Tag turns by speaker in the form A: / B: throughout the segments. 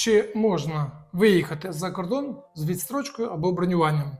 A: Чи можна виїхати за кордон з відстрочкою або бронюванням?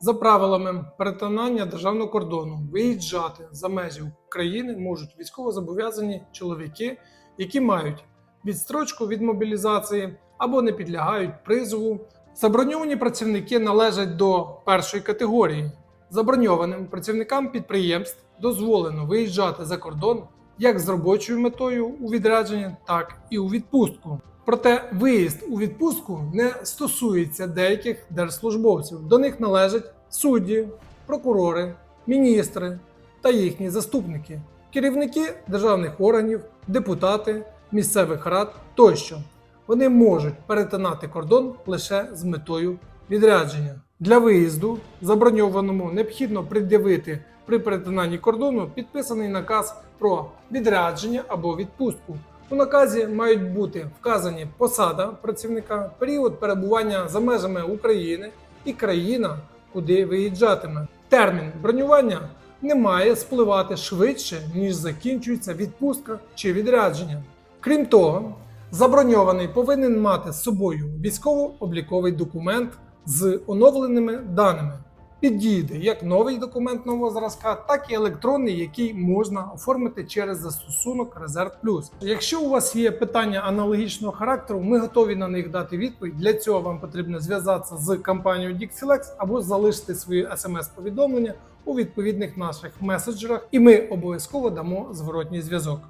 A: За правилами перетинання державного кордону виїжджати за межі України можуть військовозобов'язані чоловіки, які мають відстрочку від мобілізації або не підлягають призову. Заброньовані працівники належать до першої категорії. Заброньованим працівникам підприємств дозволено виїжджати за кордон як з робочою метою у відрядження, так і у відпустку. Проте виїзд у відпустку не стосується деяких держслужбовців. До них належать судді, прокурори, міністри та їхні заступники, керівники державних органів, депутати, місцевих рад тощо. Вони можуть перетинати кордон лише з метою відрядження. Для виїзду заброньованому необхідно пред'явити при перетинанні кордону підписаний наказ про відрядження або відпустку. У наказі мають бути вказані посада працівника, період перебування за межами України і країна, куди виїжджатиме. Термін бронювання не має спливати швидше, ніж закінчується відпустка чи відрядження. Крім того, заброньований повинен мати з собою військово-обліковий документ з оновленими даними. Підійде як новий документ нового зразка, так і електронний, який можна оформити через застосунок Резерв Плюс. Якщо у вас є питання аналогічного характеру, ми готові на них дати відповідь. Для цього вам потрібно зв'язатися з компанією Dixilex або залишити свої смс-повідомлення у відповідних наших меседжерах, і ми обов'язково дамо зворотній зв'язок.